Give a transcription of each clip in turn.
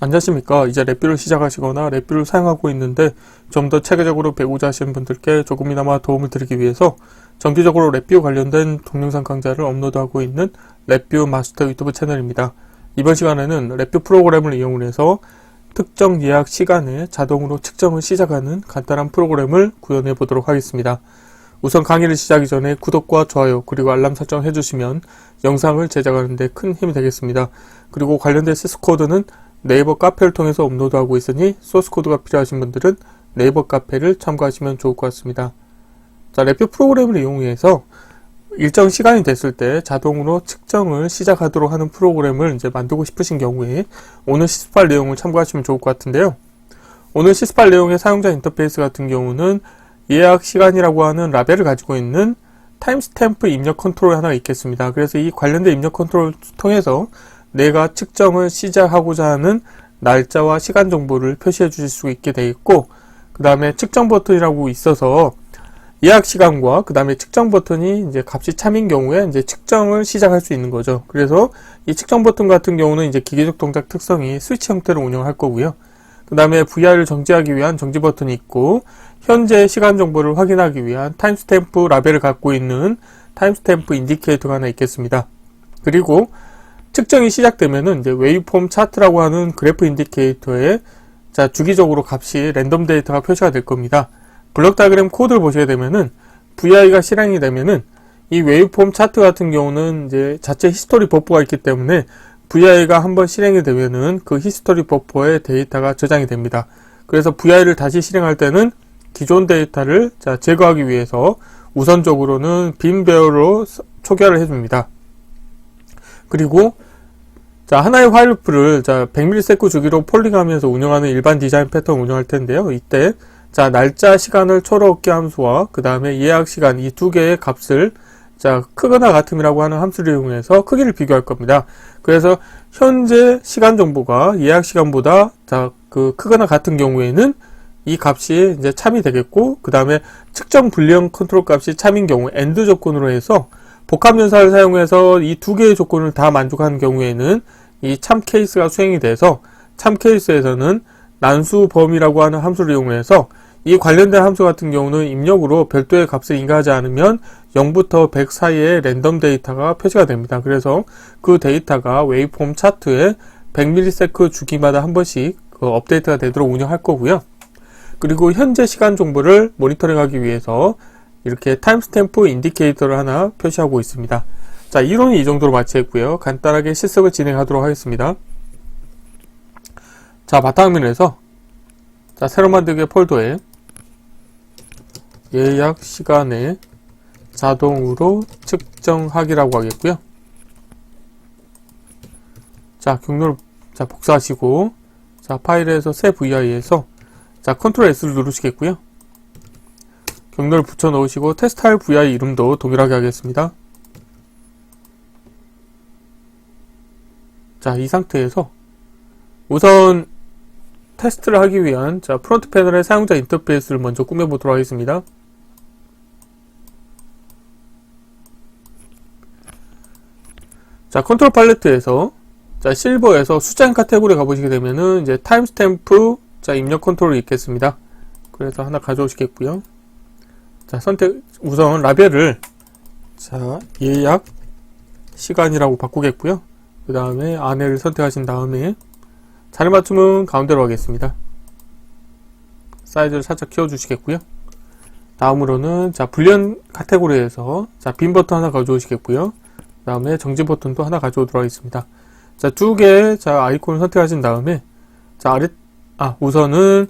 안녕하십니까. 이제 랩뷰를 시작하시거나 랩뷰를 사용하고 있는데 좀 더 체계적으로 배우자 하시는 분들께 조금이나마 도움을 드리기 위해서 정기적으로 랩뷰 관련된 동영상 강좌를 업로드하고 있는 랩뷰 마스터 유튜브 채널입니다. 이번 시간에는 랩뷰 프로그램을 이용을 해서 특정 예약 시간에 자동으로 측정을 시작하는 간단한 프로그램을 구현해 보도록 하겠습니다. 우선 강의를 시작하기 전에 구독과 좋아요 그리고 알람 설정 해주시면 영상을 제작하는 데 큰 힘이 되겠습니다. 그리고 관련된 소스코드는 네이버 카페를 통해서 업로드하고 있으니 소스코드가 필요하신 분들은 네이버 카페를 참고하시면 좋을 것 같습니다. 자, 랩뷰 프로그램을 이용해서 일정 시간이 됐을 때 자동으로 측정을 시작하도록 하는 프로그램을 이제 만들고 싶으신 경우에 오늘 시스팔 내용을 참고하시면 좋을 것 같은데요. 오늘 시스팔 내용의 사용자 인터페이스 같은 경우는 예약 시간이라고 하는 라벨을 가지고 있는 타임스탬프 입력 컨트롤 하나가 있겠습니다. 그래서 이 관련된 입력 컨트롤을 통해서 내가 측정을 시작하고자 하는 날짜와 시간 정보를 표시해 주실 수 있게 되어 있고 그 다음에 측정 버튼이라고 있어서 예약 시간과 그 다음에 측정 버튼이 이제 값이 참인 경우에 이제 측정을 시작할 수 있는 거죠. 그래서 이 측정 버튼 같은 경우는 이제 기계적 동작 특성이 스위치 형태로 운영할 거고요. 그 다음에 VR을 정지하기 위한 정지 버튼이 있고 현재 시간 정보를 확인하기 위한 타임스탬프 라벨을 갖고 있는 타임스탬프 인디케이터가 하나 있겠습니다. 그리고 측정이 시작되면은 이제 웨이폼 차트라고 하는 그래프 인디케이터에 자 주기적으로 값이 랜덤 데이터가 표시가 될 겁니다. 블럭 다이그램 코드를 보시게 되면은 VI가 실행이 되면은 이 웨이폼 차트 같은 경우는 이제 자체 히스토리 버퍼가 있기 때문에 VI가 한번 실행이 되면은 그 히스토리 버퍼에 데이터가 저장이 됩니다. 그래서 VI를 다시 실행할 때는 기존 데이터를 자 제거하기 위해서 우선적으로는 빈 배열로 초기화를 해줍니다. 그리고 자 하나의 화일풀을 자 100ms 주기로 폴링하면서 운영하는 일반 디자인 패턴 운영할 텐데요. 이때 자 날짜 시간을 초록기 함수와 그 다음에 예약 시간 이 두 개의 값을 자 크거나 같음이라고 하는 함수를 이용해서 크기를 비교할 겁니다. 그래서 현재 시간 정보가 예약 시간보다 자 그 크거나 같은 경우에는 이 값이 이제 참이 되겠고 그 다음에 측정 불량 컨트롤 값이 참인 경우 엔드 조건으로 해서 복합연산을 사용해서 이 두 개의 조건을 다 만족하는 경우에는 이 참 케이스가 수행이 돼서 참 케이스에서는 난수 범위라고 하는 함수를 이용해서 이 관련된 함수 같은 경우는 입력으로 별도의 값을 인가하지 않으면 0부터 100 사이의 랜덤 데이터가 표시가 됩니다. 그래서 그 데이터가 웨이폼 차트에 100ms 주기마다 한 번씩 그 업데이트가 되도록 운영할 거고요. 그리고 현재 시간 정보를 모니터링하기 위해서 이렇게 타임스탬프 인디케이터를 하나 표시하고 있습니다. 자, 이론은 이 정도로 마치겠고요. 간단하게 실습을 진행하도록 하겠습니다. 자, 바탕화면에서 자, 새로 만들기 폴더에 예약 시간에 자동으로 측정하기라고 하겠고요. 자, 경로를 자, 복사하시고 자, 파일에서 새 VI에서 자, 컨트롤 S를 누르시겠고요. 경로를 붙여 넣으시고 테스트할 VI 이름도 동일하게 하겠습니다. 자, 이 상태에서 우선 테스트를 하기 위한 자, 프론트 패널의 사용자 인터페이스를 먼저 꾸며보도록 하겠습니다. 자, 컨트롤 팔레트에서 자, 실버에서 숫자 카테고리 가보시게 되면은 이제 타임스탬프 자, 입력 컨트롤이 있겠습니다. 그래서 하나 가져오시겠고요. 자, 선택 우선 라벨을 자, 예약 시간이라고 바꾸겠고요. 그 다음에 안에를 선택하신 다음에 자리 맞춤은 가운데로 하겠습니다. 사이즈를 살짝 키워주시겠고요. 다음으로는 자 불련 카테고리에서 자빈 버튼 하나 가져오시겠고요. 그 다음에 정지 버튼도 하나 가져오도록 하겠습니다. 자두 개의 자 아이콘을 선택하신 다음에 자 아래 아 우선은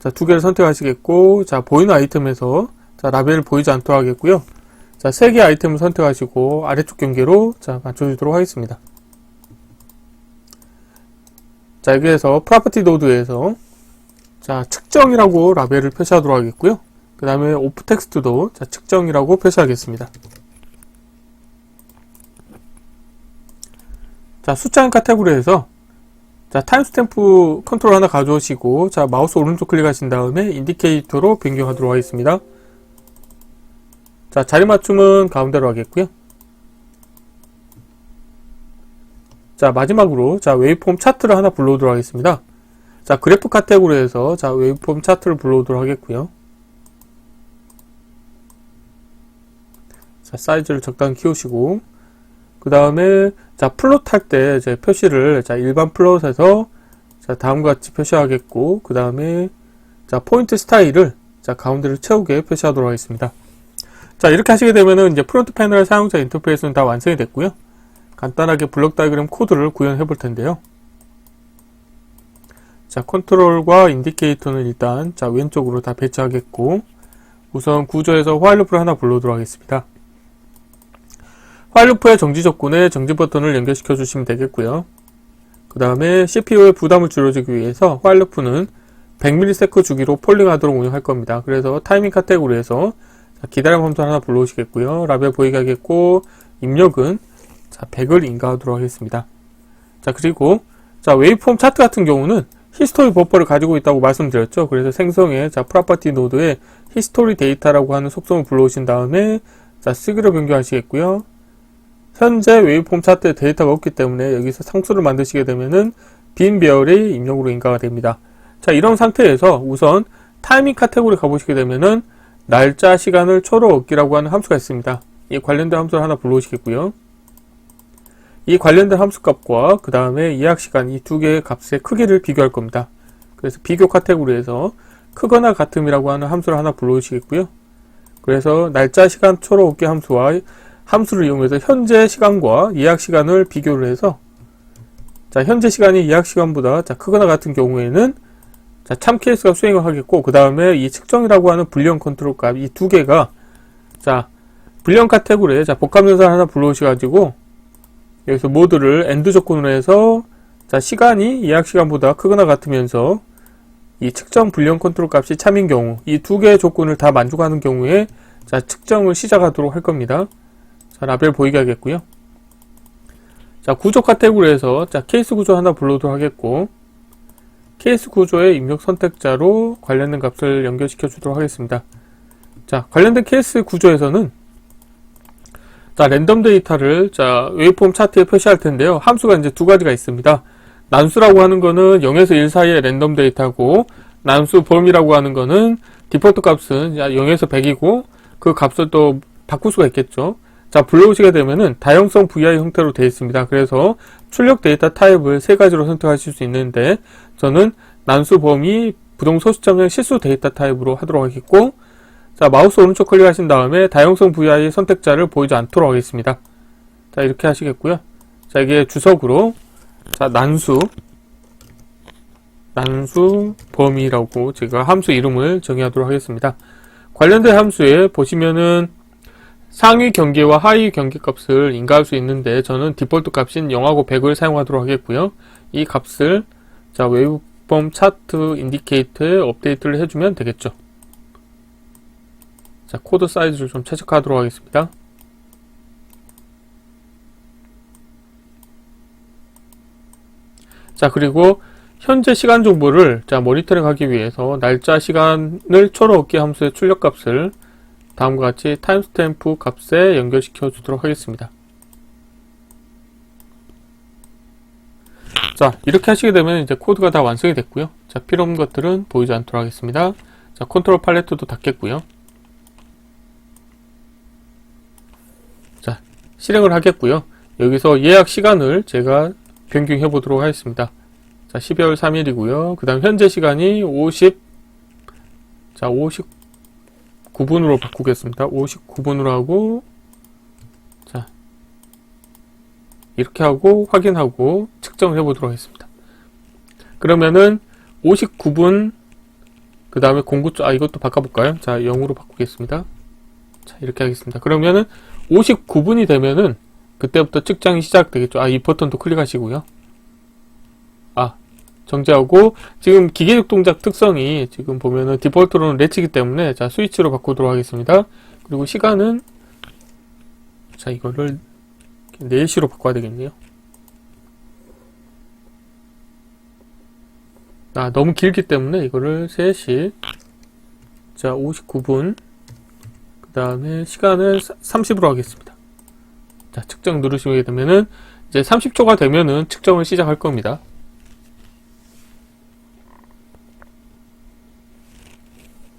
자두 개를 선택하시겠고 자 보이는 아이템에서 자 라벨을 보이지 않도록 하겠고요. 자세 개 아이템을 선택하시고 아래쪽 경계로 자 맞춰주도록 하겠습니다. 자 여기에서 프로퍼티 노드에서 자 측정이라고 라벨을 표시하도록 하겠고요. 그 다음에 오프 텍스트도 자 측정이라고 표시하겠습니다. 자 숫자인 카테고리에서 자 타임스탬프 컨트롤 하나 가져오시고 자 마우스 오른쪽 클릭하신 다음에 인디케이터로 변경하도록 하겠습니다. 자 자리 맞춤은 가운데로 하겠고요. 자, 마지막으로, 자, 웨이폼 차트를 하나 불러오도록 하겠습니다. 자, 그래프 카테고리에서, 자, 웨이폼 차트를 불러오도록 하겠고요. 자, 사이즈를 적당히 키우시고, 그 다음에, 자, 플롯 할 때, 이제 표시를, 자, 일반 플롯에서, 자, 다음과 같이 표시하겠고, 그 다음에, 자, 포인트 스타일을, 자, 가운데를 채우게 표시하도록 하겠습니다. 자, 이렇게 하시게 되면은, 이제 프론트 패널 사용자 인터페이스는 다 완성이 됐고요. 간단하게 블록 다이그램 코드를 구현해 볼 텐데요. 자, 컨트롤과 인디케이터는 일단, 자, 왼쪽으로 다 배치하겠고, 우선 구조에서 화일 루프를 하나 불러오도록 하겠습니다. 화일 루프의 정지 조건에 정지 버튼을 연결시켜 주시면 되겠고요. 그 다음에 CPU의 부담을 줄여주기 위해서 화일 루프는 100ms 주기로 폴링하도록 운영할 겁니다. 그래서 타이밍 카테고리에서 자, 기다림 함수 하나 불러오시겠고요. 라벨 보이게 하겠고, 입력은 자, 100을 인가하도록 하겠습니다. 자, 그리고 자, 웨이폼 차트 같은 경우는 히스토리 버퍼를 가지고 있다고 말씀드렸죠. 그래서 생성의 자, 프로퍼티 노드에 히스토리 데이터라고 하는 속성을 불러오신 다음에 자, 시그를 변경하시겠고요. 현재 웨이폼 차트에 데이터가 없기 때문에 여기서 상수를 만드시게 되면은 빈 배열이 입력으로 인가가 됩니다. 자, 이런 상태에서 우선 타이밍 카테고리 가보시게 되면은 날짜, 시간을 초로 얻기라고 하는 함수가 있습니다. 이 관련된 함수를 하나 불러오시겠고요. 이 관련된 함수 값과 그 다음에 예약 시간 이 두 개의 값의 크기를 비교할 겁니다. 그래서 비교 카테고리에서 크거나 같음이라고 하는 함수를 하나 불러오시겠고요. 그래서 날짜, 시간, 초로 얻기 함수와 함수를 이용해서 현재 시간과 예약 시간을 비교를 해서 자 현재 시간이 예약 시간보다 자 크거나 같은 경우에는 자 참 케이스가 수행을 하겠고 그 다음에 이 측정이라고 하는 불리언 컨트롤 값 이 두 개가 자 불리언 카테고리에 자 복합 연산 하나 불러오셔 가지고 여기서 모드를 엔드 조건으로 해서 자 시간이 예약 시간보다 크거나 같으면서 이 측정 불리언 컨트롤 값이 참인 경우 이 두 개의 조건을 다 만족하는 경우에 자 측정을 시작하도록 할 겁니다. 자, 라벨 보이게 하겠고요. 자, 구조 카테고리에서 자, 케이스 구조 하나 불러도록 하겠고 케이스 구조의 입력 선택자로 관련된 값을 연결시켜 주도록 하겠습니다. 자, 관련된 케이스 구조에서는 자, 랜덤 데이터를 자, 웨이폼 차트에 표시할 텐데요. 함수가 이제 두 가지가 있습니다. 난수라고 하는 거는 0에서 1 사이의 랜덤 데이터고 난수 범위라고 하는 거는 디폴트 값은 0에서 100이고 그 값을 또 바꿀 수가 있겠죠. 자, 불러오시게 되면은 다형성 VI 형태로 되어 있습니다. 그래서 출력 데이터 타입을 세 가지로 선택하실 수 있는데 저는 난수 범위 부동 소수점형 실수 데이터 타입으로 하도록 하겠고 자, 마우스 오른쪽 클릭하신 다음에 다형성 VI 선택자를 보이지 않도록 하겠습니다. 자, 이렇게 하시겠고요. 자, 이게 주석으로 자, 난수 난수 범위라고 제가 함수 이름을 정의하도록 하겠습니다. 관련된 함수에 보시면은 상위 경계와 하위 경계 값을 인가할 수 있는데 저는 디폴트 값인 0하고 100을 사용하도록 하겠고요. 이 값을 자 웨이브폼 차트 인디케이터에 업데이트를 해주면 되겠죠. 자 코드 사이즈를 좀 최적화하도록 하겠습니다. 자 그리고 현재 시간 정보를 자 모니터링 하기 위해서 날짜 시간을 초로 얻기 함수의 출력 값을 다음과 같이 타임스탬프 값에 연결시켜 주도록 하겠습니다. 자, 이렇게 하시게 되면 이제 코드가 다 완성이 됐고요. 자, 필요 없는 것들은 보이지 않도록 하겠습니다. 자, 컨트롤 팔레트도 닫겠고요. 자, 실행을 하겠고요. 여기서 예약 시간을 제가 변경해 보도록 하겠습니다. 자, 12월 3일이고요. 그 다음 현재 시간이 50, 자, 50, 9분으로 바꾸겠습니다. 59분으로 하고 자 이렇게 하고 확인하고 측정을 해 보도록 하겠습니다. 그러면은 59분 그 다음에 공구 아 이것도 바꿔볼까요? 자 0으로 바꾸겠습니다. 자 이렇게 하겠습니다. 그러면은 59분이 되면은 그때부터 측정이 시작되겠죠. 아 이 버튼도 클릭하시고요. 아 정지하고 지금 기계적 동작 특성이 지금 보면은 디폴트로는 레치기 때문에 자 스위치로 바꾸도록 하겠습니다. 그리고 시간은 자 이거를 4시로 바꿔야 되겠네요. 아 너무 길기 때문에 이거를 3시 자 59분 그 다음에 시간을 30으로 하겠습니다. 자 측정 누르시게 되면은 이제 30초가 되면은 측정을 시작할 겁니다.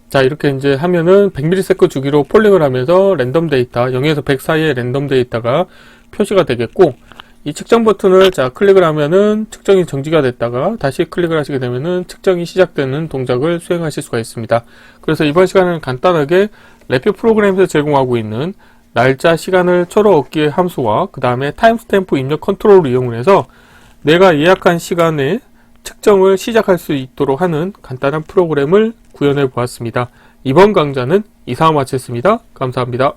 자, 이렇게 이제 하면은 100ms 주기로 폴링을 하면서 랜덤 데이터, 0에서 100 사이의 랜덤 데이터가 표시가 되겠고, 이 측정 버튼을 자, 클릭을 하면은 측정이 정지가 됐다가 다시 클릭을 하시게 되면은 측정이 시작되는 동작을 수행하실 수가 있습니다. 그래서 이번 시간은 간단하게 래피 프로그램에서 제공하고 있는 날짜, 시간을 초로 얻기의 함수와 그 다음에 타임스탬프 입력 컨트롤을 이용을 해서 내가 예약한 시간에 측정을 시작할 수 있도록 하는 간단한 프로그램을 구현해 보았습니다. 이번 강좌는 이상을 마쳤습니다. 감사합니다.